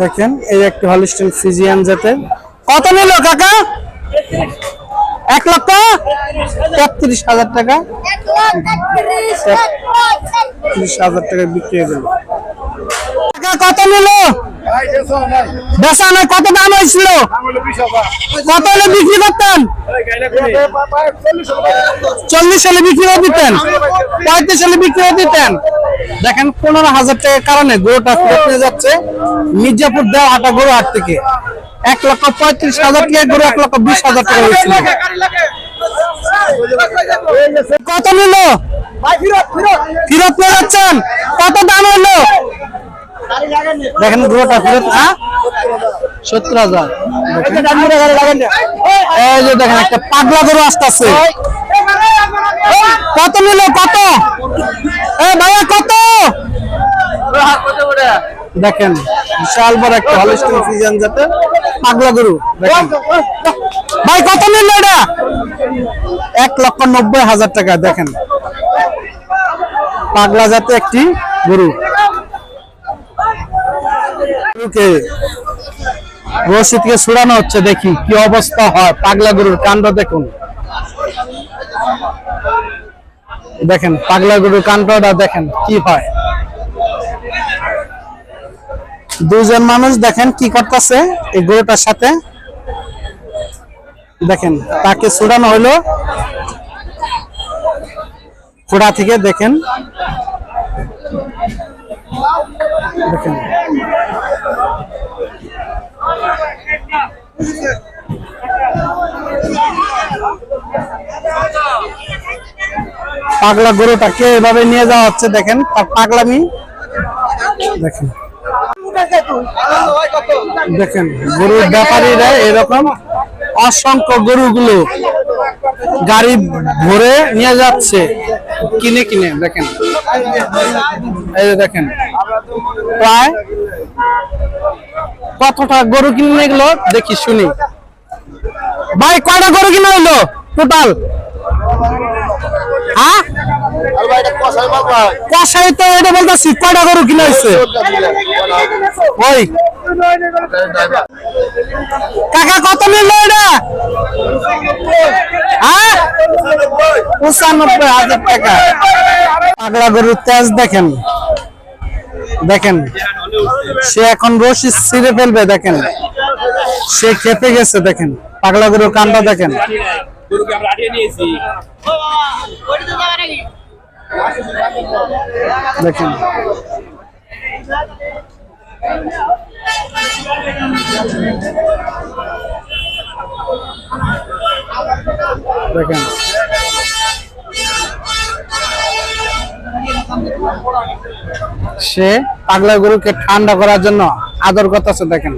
দেখেন, এই একটি হলিস্টিন ফিজিয়ান জাতের। কত নিল কাকা? এক লক্ষ তেত্রিশ হাজার টাকা। ত্রিশ হাজার টাকা বিক্রি হয়ে গেল। কত নিল? বেচা নাই। কত দাম হয়েছিল? কত হলে বিক্রি করতেন? চল্লিশ সালে বিক্রি করে দিতেন? পঁয়ত্রিশ সালে বিক্রি করে দিতেন? দেখেন পনেরো হাজার টাকার কারণে গরুটা ফেরত নিয়ে যাচ্ছে মির্জাপুর দেওয়া হাটা গরু হাট থেকে। এক লক্ষ পঁয়ত্রিশ হাজার টাকা গরু এক লক্ষ বিশ হাজার টাকা হয়েছিল। কত নিল? ফেরত নিয়ে যাচ্ছেন? কত দাম হলো? দেখেন গরুটা ফেরত হ্যাঁ? সত্তর হাজার। এই যে দেখেন, একটা পাগলা গরু আসতেছে। কত নিল, কত? এ ভাইয়া, কত? দেখেন, বিশাল বড় একটা জাতের পাগলা গরু। ভাই, কত নিল এটা? এক লক্ষ নব্বই হাজার টাকা, দেখেন। পাগলা জাতের একটি গরু। গরুকে, রশিদকে ছুড়ানো হচ্ছে, দেখি কি অবস্থা হয়। পাগলা গরুর কাণ্ড দেখুন। দেখেন, পাগলা গরুর কাণ্ডটা দেখেন, কি হয়। দুজন মানুষ দেখেন কি করতেছে এই গরুটার সাথে। দেখেন, তাকে ছুড়ানো হলো। খোড়া থেকে দেখেন। দেখেন পাগলা গরুটাকে এভাবে নিয়ে যাওয়া হচ্ছে, দেখেন, তার পাগলামি। দেখেন। দেখেন, গরুর ব্যাপারীরা এরকম অসংখ্য গরুগুলো গাড়ি ভরে নিয়ে যাচ্ছে, কিনে কিনে, দেখেন। এই যে দেখেন, প্রায় কতটা গরু কিনে গেলো? দেখি, শুনি। ভাই, কয়টা গরু কিনে হইল টোটাল হ্যাঁ? কষাই তো এটা বলতেছি, কয়টা গরু কিনে হয়েছে ওই। কাকা, কত নিল এটা? হ্যাঁ? পঁচানব্বই হাজার টাকা। পাগলা গরুর তেজ দেখেন। দেখেন, সে এখন রশি ছিঁড়ে ফেলবে, দেখেন। সে খেপে গেছে, দেখেন। পাগলা গরুর কানটা দেখেন। দেখেন। দেখেন। সে পাগলা গরুকে ঠান্ডা করার জন্য আদর করতেছে দেখেন।